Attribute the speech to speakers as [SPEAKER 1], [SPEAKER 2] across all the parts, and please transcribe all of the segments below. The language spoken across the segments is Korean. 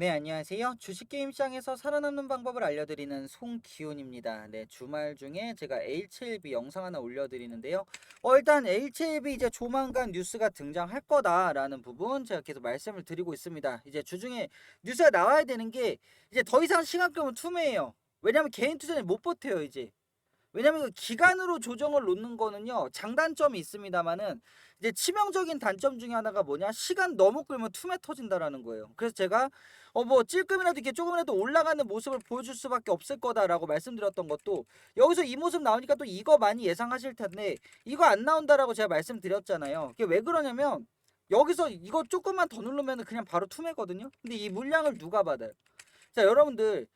[SPEAKER 1] 네, 안녕하세요. 주식게임 시장에서 살아남는 방법을 알려드리는 송기훈입니다. 네, 주말 중에 제가 HLB 영상 하나 올려드리는데요. 어, 일단 HLB 이제 조만간 뉴스가 등장할 거다라는 부분 제가 계속 말씀을 드리고 있습니다. 이제 주중에 뉴스가 나와야 되는 게 이제 더 이상 시간금은 투매예요. 왜냐면 개인 투자는 못 버텨요, 이제. 왜냐면 그 기간으로 조정을 놓는 거는요 장단점이 있습니다만은 이제 치명적인 단점 중에 하나가 뭐냐 시간 너무 끌면 투매 터진다라는 거예요. 그래서 제가 어 뭐 찔끔이라도 이렇게 조금이라도 올라가는 모습을 보여줄 수밖에 없을 거다라고 말씀드렸던 것도 여기서 이 모습 나오니까 또 이거 많이 예상하실 텐데 이거 안 나온다라고 제가 말씀드렸잖아요. 이게 왜 그러냐면 여기서 이거 조금만 더 누르면 그냥 바로 투매거든요. 근데 이 물량을 누가 받아요? 자 여러분들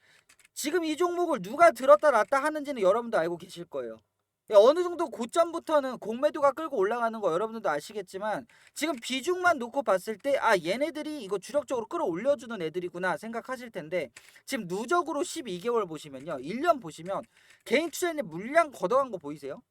[SPEAKER 1] 지금 이 종목을 누가 들었다 놨다 하는지는 여러분도 알고 계실 거예요. 예, 어느 정도 고점부터는 공매도가 끌고 올라가는 거 여러분들도 아시겠지만 지금 비중만 놓고 봤을 때 아 얘네들이 이거 주력적으로 끌어올려주는 애들이구나 생각하실 텐데 지금 누적으로 12개월 보시면요 1년 보시면 개인 투자인의 물량 걷어간 거 보이세요?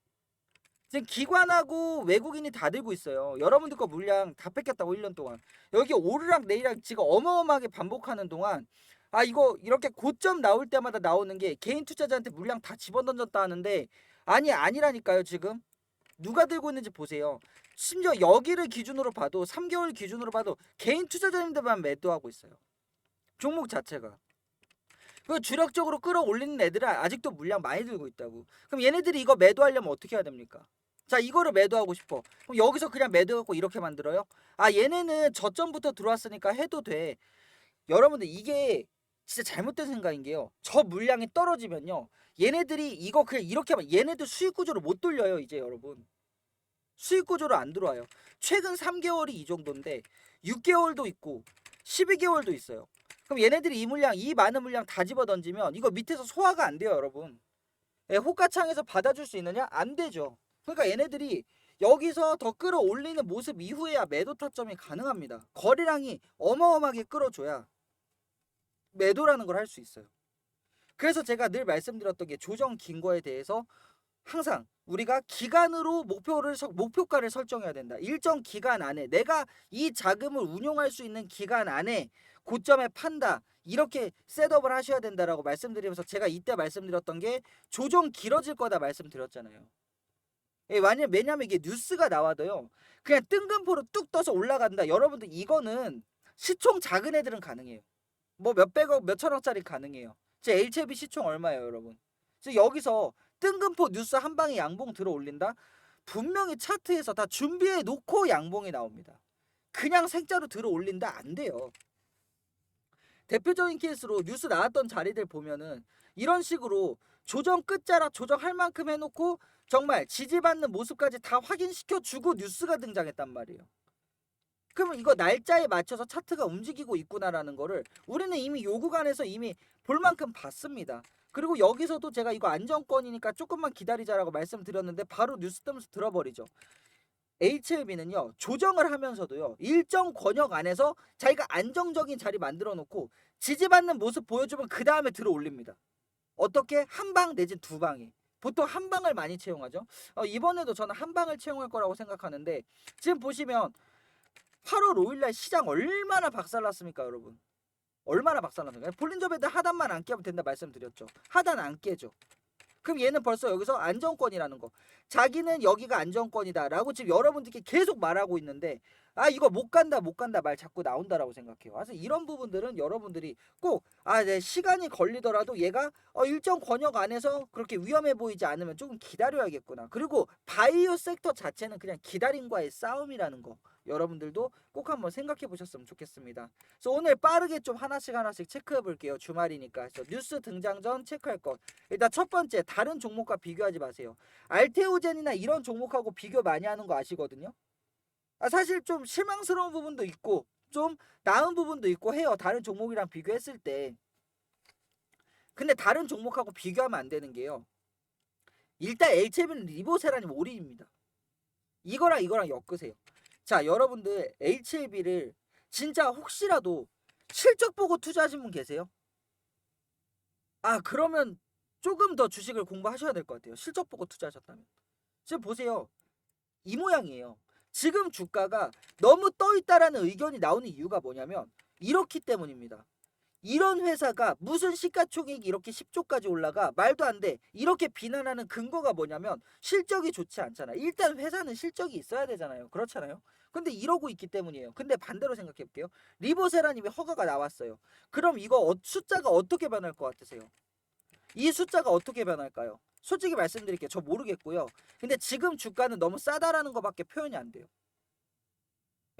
[SPEAKER 1] 지금 기관하고 외국인이 다 들고 있어요. 여러분들 거 물량 다 뺏겼다고 1년 동안 여기 오르락 내리락 지금 어마어마하게 반복하는 동안 아 이거 이렇게 고점 나올 때마다 나오는 게 개인 투자자한테 물량 다 집어던졌다 하는데 아니 아니라니까요 지금. 누가 들고 있는지 보세요. 심지어 여기를 기준으로 봐도 3개월 기준으로 봐도 개인 투자자님들만 매도하고 있어요. 종목 자체가. 그 주력적으로 끌어올리는 애들은 아직도 물량 많이 들고 있다고. 그럼 얘네들이 이거 매도하려면 어떻게 해야 됩니까? 자 이거를 매도하고 싶어. 그럼 여기서 그냥 매도하고 이렇게 만들어요? 아 얘네는 저점부터 들어왔으니까 해도 돼. 여러분들 이게 진짜 잘못된 생각인 게요. 저 물량이 떨어지면요. 얘네들이 이거 그냥 이렇게 하면 얘네들 수익 구조를 못 돌려요, 이제 여러분. 수익 구조로 안 들어와요. 최근 3개월이 이 정도인데 6개월도 있고 12개월도 있어요. 그럼 얘네들이 이 물량, 이 많은 물량 다 집어 던지면 이거 밑에서 소화가 안 돼요, 여러분. 예, 호가창에서 받아줄 수 있느냐? 안 되죠. 그러니까 얘네들이 여기서 더 끌어올리는 모습 이후에야 매도 타점이 가능합니다. 거래량이 어마어마하게 끌어줘야 매도라는 걸 할 수 있어요. 그래서 제가 늘 말씀드렸던 게 조정 긴 거에 대해서 항상 우리가 기간으로 목표를 설- 목표가를 설정해야 된다. 일정 기간 안에 내가 이 자금을 운용할 수 있는 기간 안에 고점에 판다. 이렇게 셋업을 하셔야 된다라고 말씀드리면서 제가 이때 말씀드렸던 게 조정 길어질 거다 말씀드렸잖아요. 예, 왜냐면 왜냐면 이게 뉴스가 나와도요. 그냥 뜬금포로 뚝 떠서 올라간다. 여러분들 이거는 시총 작은 애들은 가능해요. 뭐 몇백억 몇천억짜리 가능해요. 제 HLB 시총 얼마예요, 여러분? 지금 여기서 뜬금포 뉴스 한 방에 양봉 들어 올린다? 분명히 차트에서 다 준비해 놓고 양봉이 나옵니다. 그냥 생자로 들어 올린다 안 돼요. 대표적인 케이스로 뉴스 나왔던 자리들 보면은 이런 식으로 조정 끝자락 조정할 만큼 해놓고 정말 지지받는 모습까지 다 확인시켜 주고 뉴스가 등장했단 말이에요. 그러면 이거 날짜에 맞춰서 차트가 움직이고 있구나라는 거를 우리는 이미 요 구간에서 이미 볼 만큼 봤습니다. 그리고 여기서도 제가 이거 안정권이니까 조금만 기다리자라고 말씀드렸는데 바로 뉴스 뜨면서 들어버리죠. HLB는요 조정을 하면서도요 일정 권역 안에서 자기가 안정적인 자리 만들어 놓고 지지받는 모습 보여주면 그 다음에 들어 올립니다. 어떻게 한 방 내진 두 방에 보통 한 방을 많이 채용하죠. 어, 이번에도 저는 한 방을 채용할 거라고 생각하는데 지금 보시면 8월 5일날 시장 얼마나 박살났습니까, 여러분? 얼마나 박살났습니까? 볼린저 배드 하단만 안 깨면 된다 말씀드렸죠. 하단 안 깨죠. 그럼 얘는 벌써 여기서 안정권이라는 거. 자기는 여기가 안정권이다 라고 지금 여러분들께 계속 말하고 있는데 아 이거 못 간다 못 간다 말 자꾸 나온다라고 생각해요. 그래서 이런 부분들은 여러분들이 꼭아 네, 시간이 걸리더라도 얘가 어, 일정 권역 안에서 그렇게 위험해 보이지 않으면 조금 기다려야겠구나. 그리고 바이오 섹터 자체는 그냥 기다림과의 싸움이라는 거. 여러분들도 꼭 한번 생각해 보셨으면 좋겠습니다. 그래서 오늘 빠르게 좀 하나씩 하나씩 체크해 볼게요. 주말이니까. 그래서 뉴스 등장 전 체크할 것. 일단 첫 번째 다른 종목과 비교하지 마세요. 알테오젠이나 이런 종목하고 비교 많이 하는 거 아시거든요. 아, 사실 좀 실망스러운 부분도 있고 좀 나은 부분도 있고 해요. 다른 종목이랑 비교했을 때. 근데 다른 종목하고 비교하면 안 되는 게요. 일단 HM은 리보세라님 올인입니다. 이거랑 이거랑 엮으세요. 자, 여러분들 HLB를 진짜 혹시라도 실적 보고 투자하신 분 계세요? 아, 그러면 조금 더 주식을 공부하셔야 될 것 같아요. 실적 보고 투자하셨다면. 지금 보세요. 이 모양이에요. 지금 주가가 너무 떠 있다라는 의견이 나오는 이유가 뭐냐면 이렇기 때문입니다. 이런 회사가 무슨 시가총액이 이렇게 10조까지 올라가 말도 안 돼. 이렇게 비난하는 근거가 뭐냐면 실적이 좋지 않잖아. 일단 회사는 실적이 있어야 되잖아요. 그렇잖아요. 근데 이러고 있기 때문이에요. 근데 반대로 생각해 볼게요. 리보세라님이 허가가 나왔어요. 그럼 이거 어- 숫자가 어떻게 변할 것 같으세요? 이 숫자가 어떻게 변할까요? 솔직히 말씀드릴게요. 저 모르겠고요. 근데 지금 주가는 너무 싸다라는 것밖에 표현이 안 돼요.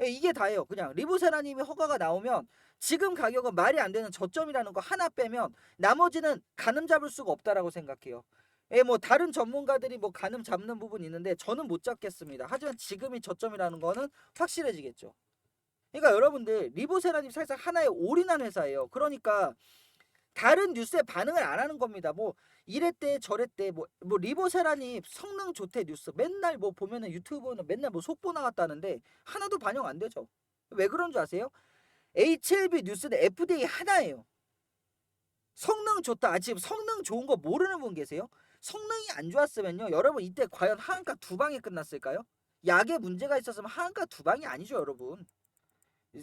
[SPEAKER 1] 예, 이게 다예요. 그냥 리보세라님이 허가가 나오면 지금 가격은 말이 안 되는 저점이라는 거 하나 빼면 나머지는 가늠 잡을 수가 없다라고 생각해요. 예, 뭐 다른 전문가들이 뭐 가늠 잡는 부분이 있는데 저는 못 잡겠습니다. 하지만 지금이 저점이라는 거는 확실해지겠죠. 그러니까 여러분들 리보세라님 살짝 하나의 올인한 회사예요. 그러니까 다른 뉴스에 반응을 안 하는 겁니다. 뭐 이랬대 저랬대 뭐, 뭐 리보세라님 성능 좋대 뉴스 맨날 뭐 보면은 유튜브는 맨날 뭐 속보 나왔다는데 하나도 반영 안 되죠. 왜 그런 줄 아세요? HLB 뉴스는 FDA 하나예요. 성능 좋다. 아 지금 성능 좋은 거 모르는 분 계세요? 성능이 안 좋았으면요. 여러분 이때 과연 하한가 두 방에 끝났을까요? 약에 문제가 있었으면 하한가 두 방이 아니죠, 여러분.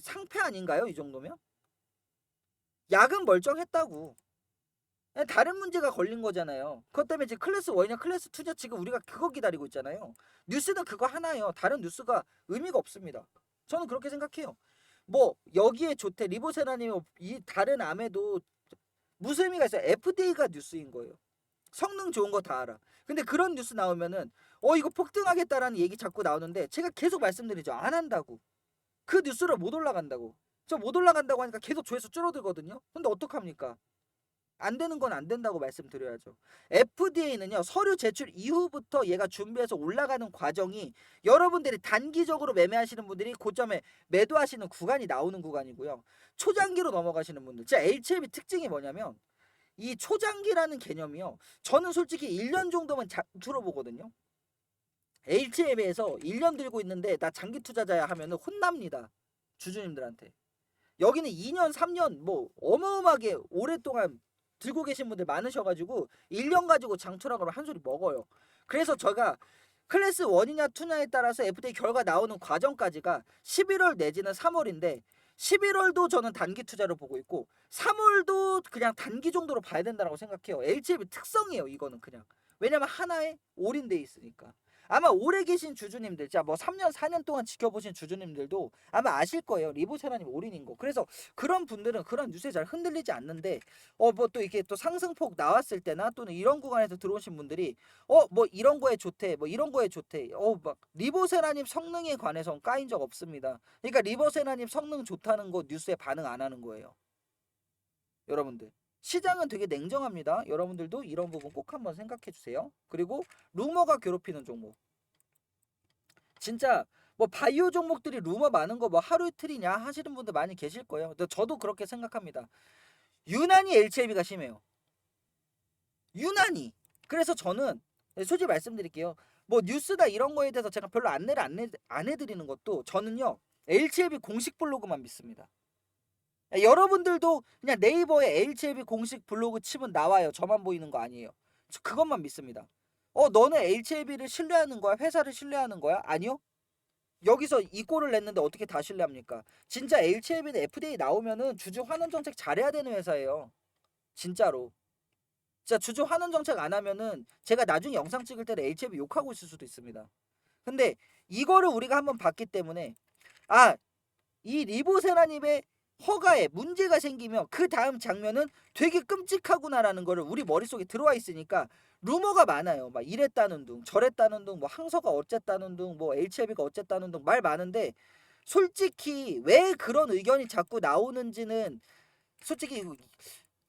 [SPEAKER 1] 상패 아닌가요, 이 정도면? 약은 멀쩡했다고. 그냥 다른 문제가 걸린 거잖아요. 그것 때문에 지금 클래스 1이냐 클래스 2냐 지금 우리가 그거 기다리고 있잖아요. 뉴스는 그거 하나예요. 다른 뉴스가 의미가 없습니다. 저는 그렇게 생각해요. 뭐 여기에 좋대 리보세라님이 이 다른 암에도 무슨 의미가 있어요? FDA가 뉴스인 거예요. 성능 좋은 거 다 알아. 근데 그런 뉴스 나오면은 어 이거 폭등하겠다라는 얘기 자꾸 나오는데 제가 계속 말씀드리죠. 안 한다고. 그 뉴스로 못 올라간다고. 저 못 올라간다고 하니까 계속 조회수 줄어들거든요. 근데 어떡합니까? 안 되는 건 안 된다고 말씀드려야죠. FDA는요, 서류 제출 이후부터 얘가 준비해서 올라가는 과정이 여러분들이 단기적으로 매매하시는 분들이 고점에 매도하시는 구간이 나오는 구간이고요. 초장기로 넘어가시는 분들. 자, HLB 특징이 뭐냐면 이 초장기라는 개념이요. 저는 솔직히 1년 정도만 자, 들어보거든요. HLB에서 1년 들고 있는데 나 장기 투자자야 하면은 혼납니다. 주주님들한테. 여기는 2년, 3년 뭐 어마어마하게 오랫동안 들고 계신 분들 많으셔가지고 1년 가지고 그러면 한 소리 먹어요. 그래서 제가 클래스 1이냐 2냐에 따라서 FDA 결과 나오는 과정까지가 11월 내지는 3월인데 11월도 저는 단기 투자로 보고 있고 3월도 그냥 단기 정도로 봐야 된다고 생각해요. LGB 특성이에요. 이거는 그냥. 왜냐면 하나에 올인돼 있으니까. 아마 오래 계신 주주님들, 자 뭐 3년, 4년 동안 지켜보신 주주님들도 아마 아실 거예요. 리보세라님 올인인 거. 그래서 그런 분들은 그런 뉴스에 잘 흔들리지 않는데 어 뭐 또 이게 또 상승폭 나왔을 때나 또는 이런 구간에서 들어오신 분들이 어 뭐 이런 거에 좋대 뭐 이런 거에 좋대 어 막 리보세라님 성능에 관해서는 까인 적 없습니다 그러니까 리보세라님 성능 좋다는 거 뉴스에 반응 안 하는 거예요 여러분들 시장은 되게 냉정합니다 여러분들도 이런 부분 꼭 한번 생각해 주세요 그리고 루머가 괴롭히는 종목 진짜 뭐 바이오 종목들이 루머 많은 거 뭐 하루 이틀이냐 하시는 분들 많이 계실 거예요 근데 저도 그렇게 생각합니다 유난히 LCLB가 심해요. 유난히. 그래서 저는 솔직히 말씀드릴게요. 뭐 뉴스다 이런 거에 대해서 제가 별로 안내를 안, 해, 안 해드리는 것도 저는요 LCLB 공식 블로그만 믿습니다. 여러분들도 그냥 네이버에 LCLB 공식 블로그 치면 나와요. 저만 보이는 거 아니에요. 저 그것만 믿습니다. 어 너는 LCLB를 신뢰하는 거야? 회사를 신뢰하는 거야? 아니요. 여기서 이 꼴을 냈는데 어떻게 다 신뢰합니까? 진짜 HLB는 FDA 나오면은 주주 환원 정책 잘해야 되는 회사예요. 진짜로. 진짜 주주 환원 정책 안 하면은 제가 나중에 영상 찍을 때는 HLB 욕하고 있을 수도 있습니다. 근데 이거를 우리가 한번 봤기 때문에 아, 이 리보세라님의 허가에 문제가 생기면 그 다음 장면은 되게 끔찍하구나라는 거를 우리 머릿속에 들어와 있으니까 루머가 많아요. 막 이랬다는 둥, 저랬다는 둥, 뭐 항서가 어쨌다는 둥, 뭐 HLB가 어쨌다는 둥 말 많은데 솔직히 왜 그런 의견이 자꾸 나오는지는 솔직히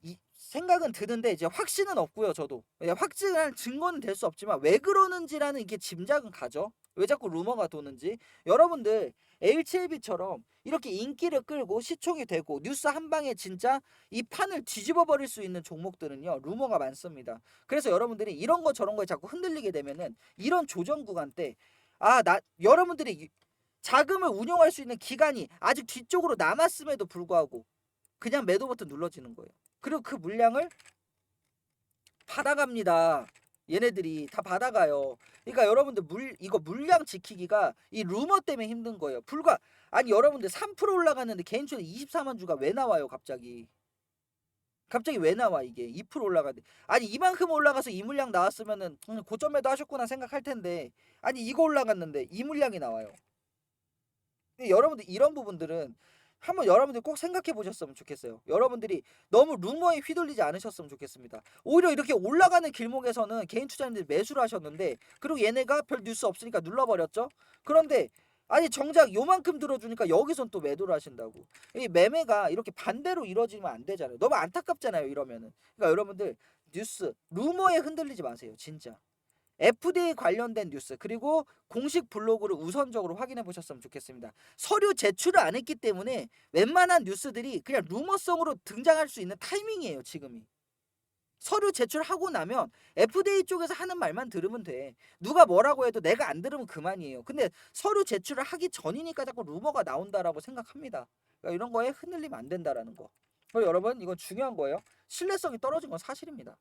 [SPEAKER 1] 이 생각은 드는데 이제 확신은 없고요. 저도 예, 확진할 증거는 될 수 없지만 왜 그러는지라는 이게 짐작은 가죠. 왜 자꾸 루머가 도는지 여러분들 HLB처럼 이렇게 인기를 끌고 시총이 되고 뉴스 한 방에 진짜 이 판을 뒤집어 버릴 수 있는 종목들은요 루머가 많습니다. 그래서 여러분들이 이런 거 저런 거에 자꾸 흔들리게 되면은 이런 조정 구간 때 아 나 여러분들이 이- 자금을 운용할 수 있는 기간이 아직 뒤쪽으로 남았음에도 불구하고 그냥 매도 버튼 눌러지는 거예요. 그리고 그 물량을 받아갑니다. 얘네들이 다 받아가요. 그러니까 여러분들 물 이거 물량 지키기가 이 루머 때문에 힘든 거예요. 불과 아니 여러분들 3% 올라갔는데 개인 주에 24만 주가 왜 나와요 갑자기? 갑자기 왜 나와 이게 2% 올라가는데 아니 이만큼 올라가서 이 물량 나왔으면은 음, 고점에도 하셨구나 생각할 텐데 아니 이거 올라갔는데 이 물량이 나와요. 여러분들 이런 부분들은 한번 여러분들 꼭 생각해 보셨으면 좋겠어요. 여러분들이 너무 루머에 휘둘리지 않으셨으면 좋겠습니다. 오히려 이렇게 올라가는 길목에서는 개인 투자자님들이 매수를 하셨는데 그리고 얘네가 별 뉴스 없으니까 눌러버렸죠. 그런데 아니 정작 요만큼 들어주니까 여기선 또 매도를 하신다고. 이 매매가 이렇게 반대로 이루어지면 안 되잖아요. 너무 안타깝잖아요. 이러면은. 그러니까 여러분들 뉴스 루머에 흔들리지 마세요. 진짜. FDA 관련된 뉴스 그리고 공식 블로그를 우선적으로 확인해 보셨으면 좋겠습니다. 서류 제출을 안 했기 때문에 웬만한 뉴스들이 그냥 루머성으로 등장할 수 있는 타이밍이에요, 지금이. 서류 제출하고 나면 FDA 쪽에서 하는 말만 들으면 돼. 누가 뭐라고 해도 내가 안 들으면 그만이에요. 근데 서류 제출을 하기 전이니까 자꾸 루머가 나온다라고 생각합니다. 그러니까 이런 거에 흔들리면 안 된다라는 거. 여러분 이건 중요한 거예요. 신뢰성이 떨어진 건 사실입니다.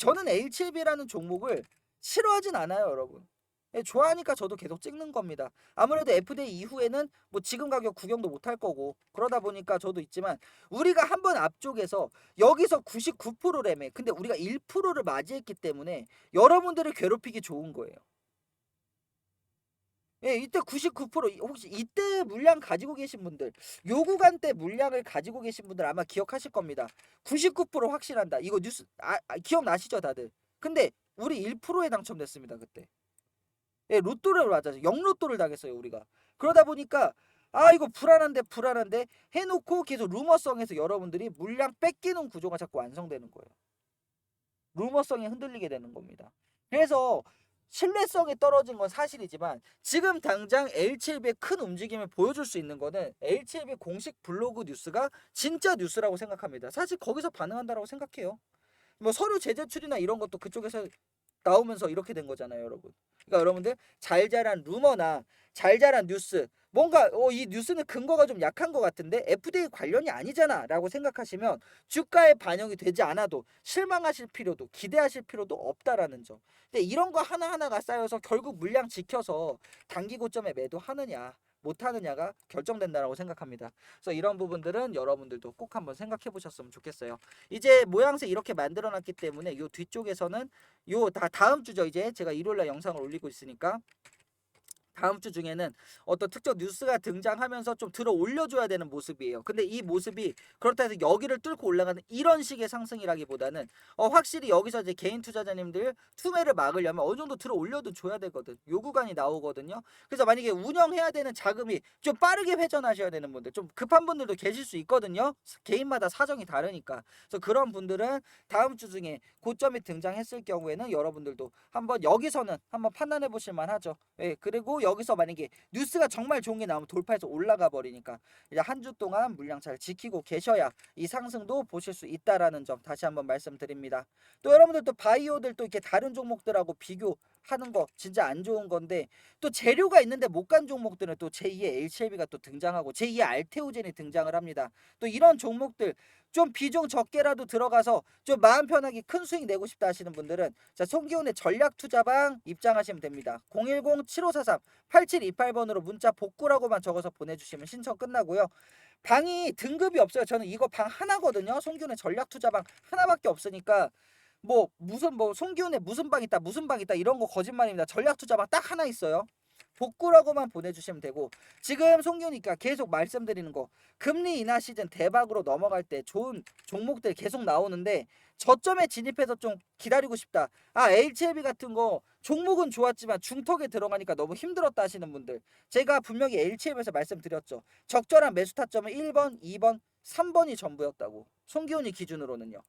[SPEAKER 1] 저는 H7B라는 종목을 싫어하진 않아요, 여러분. 예, 좋아하니까 저도 계속 찍는 겁니다. 아무래도 FDA 이후에는 뭐 지금 가격 구경도 못 할 거고 그러다 보니까 저도 있지만 우리가 한 번 앞쪽에서 여기서 99%래매 근데 우리가 1%를 맞이했기 때문에 여러분들을 괴롭히기 좋은 거예요. 예, 이때 99% 혹시 이때 물량 가지고 계신 분들 요 구간 때 물량을 가지고 계신 분들 아마 기억하실 겁니다. 99% 확실한다. 이거 뉴스 아, 아, 기억나시죠, 다들? 근데 우리 1%에 당첨됐습니다, 그때. 예, 로또를 맞아서 영로또를 당했어요, 우리가. 그러다 보니까 아, 이거 불안한데 불안한데 해놓고 계속 루머성에서 여러분들이 물량 뺏기는 구조가 자꾸 완성되는 거예요. 루머성에 흔들리게 되는 겁니다. 그래서 신뢰성이 떨어진 건 사실이지만 지금 당장 L7의 큰 움직임을 보여줄 수 있는 거는 L7의 공식 블로그 뉴스가 진짜 뉴스라고 생각합니다. 사실 거기서 반응한다라고 생각해요. 뭐 서류 재제출이나 이런 것도 그쪽에서 나오면서 이렇게 된 거잖아요, 여러분. 그러니까 여러분들 잘 자란 루머나 잘 자란 뉴스 뭔가 어, 이 뉴스는 근거가 좀 약한 것 같은데 FDA 관련이 아니잖아 라고 생각하시면 주가에 반영이 되지 않아도 실망하실 필요도 기대하실 필요도 없다라는 점. 근데 이런 거 하나 하나가 쌓여서 결국 물량 지켜서 단기 고점에 매도하느냐 못하느냐가 결정된다라고 생각합니다. 그래서 이런 부분들은 여러분들도 꼭 한번 생각해 보셨으면 좋겠어요. 이제 모양새 이렇게 만들어 놨기 때문에 요 뒤쪽에서는 요 다 다음 주죠. 이제 제가 일요일 날 영상을 올리고 있으니까 다음 주 중에는 어떤 특정 뉴스가 등장하면서 좀 들어 올려줘야 되는 모습이에요. 근데 이 모습이 그렇다 해서 여기를 뚫고 올라가는 이런 식의 상승이라기보다는 어, 확실히 여기서 이제 개인 투자자님들 투매를 막으려면 어느 정도 들어 올려도 줘야 되거든. 요 구간이 나오거든요. 그래서 만약에 운영해야 되는 자금이 좀 빠르게 회전하셔야 되는 분들, 좀 급한 분들도 계실 수 있거든요. 개인마다 사정이 다르니까. 그래서 그런 분들은 다음 주 중에 고점이 등장했을 경우에는 여러분들도 한번 여기서는 한번 판단해 보실 만하죠. 예, 그리고 여기서 만약에 뉴스가 정말 좋은 게 나오면 돌파해서 올라가 버리니까 이제 한 주 동안 물량 잘 지키고 계셔야 이 상승도 보실 수 있다라는 점 다시 한번 말씀드립니다. 또 여러분들 또 바이오들 또 이렇게 다른 종목들하고 비교 하는 거 진짜 안 좋은 건데 또 재료가 있는데 못 간 종목들은 또 제2의 HLB가 또 등장하고 제2의 알테오젠이 등장을 합니다. 또 이런 종목들 좀 비중 적게라도 들어가서 좀 마음 편하게 큰 수익 내고 싶다 하시는 분들은 자 송기훈의 전략 투자방 입장하시면 됩니다. 010-7543-8728번으로 문자 복구라고만 적어서 보내주시면 신청 끝나고요. 방이 등급이 없어요. 저는 이거 방 하나거든요. 송기훈의 전략 투자방 하나밖에 없으니까 뭐 무슨 뭐 송기훈의 무슨 방 있다 무슨 방 있다 이런 거 거짓말입니다. 전략 투자방 딱 하나 있어요. 복구라고만 보내주시면 되고 지금 송기훈이니까 계속 말씀드리는 거 금리 인하 시즌 대박으로 넘어갈 때 좋은 종목들 계속 나오는데 저점에 진입해서 좀 기다리고 싶다. 아 HLB 같은 거 종목은 좋았지만 중턱에 들어가니까 너무 힘들었다 하시는 분들 제가 분명히 HLB에서 말씀드렸죠. 적절한 매수 타점은 1번, 2번, 3번이 전부였다고. 송기훈이 기준으로는요.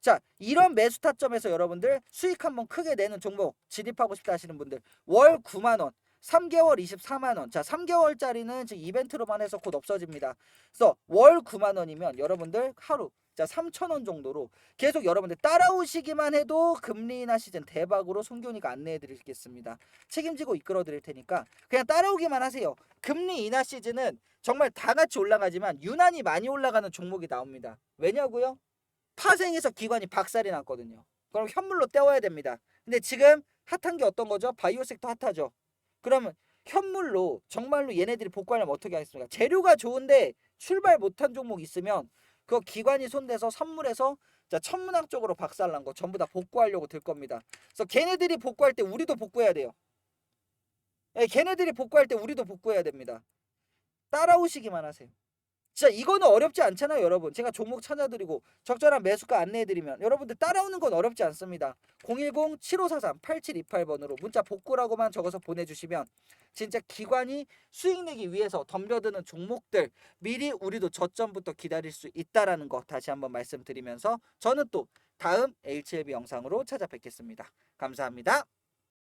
[SPEAKER 1] 자 이런 매수 타점에서 여러분들 수익 한번 크게 내는 종목 진입하고 싶다 하시는 분들 월 9만 원 3개월 24만 원. 자, 3개월짜리는 지금 이벤트로만 해서 곧 없어집니다. 그래서 월 9만 원이면 여러분들 하루 자, 3천 원 정도로 계속 여러분들 따라오시기만 해도 금리 인하 시즌 대박으로 송교니가 안내해 드리겠습니다. 책임지고 이끌어 드릴 테니까 그냥 따라오기만 하세요. 금리 인하 시즌은 정말 다 같이 올라가지만 유난히 많이 올라가는 종목이 나옵니다. 왜냐고요? 파생해서 기관이 박살이 났거든요. 그럼 현물로 떼어야 됩니다. 근데 지금 핫한 게 어떤 거죠? 바이오 섹터 핫하죠. 그러면 현물로 정말로 얘네들이 복구하려면 어떻게 하겠습니까? 재료가 좋은데 출발 못한 종목 있으면 그 기관이 손대서 선물해서 자 천문학적으로 박살난 거 전부 다 복구하려고 들 겁니다. 그래서 걔네들이 복구할 때 우리도 복구해야 돼요. 예, 걔네들이 복구할 때 우리도 복구해야 됩니다. 따라오시기만 하세요. 진짜 이거는 어렵지 않잖아요, 여러분. 제가 종목 찾아드리고 적절한 매수가 안내해드리면 여러분들 따라오는 건 어렵지 않습니다. 010-7543-8728번으로 문자 복구라고만 적어서 보내주시면 진짜 기관이 수익 내기 위해서 덤벼드는 종목들 미리 우리도 저점부터 기다릴 수 있다라는 거 다시 한번 말씀드리면서 저는 또 다음 HLB 영상으로 찾아뵙겠습니다. 감사합니다.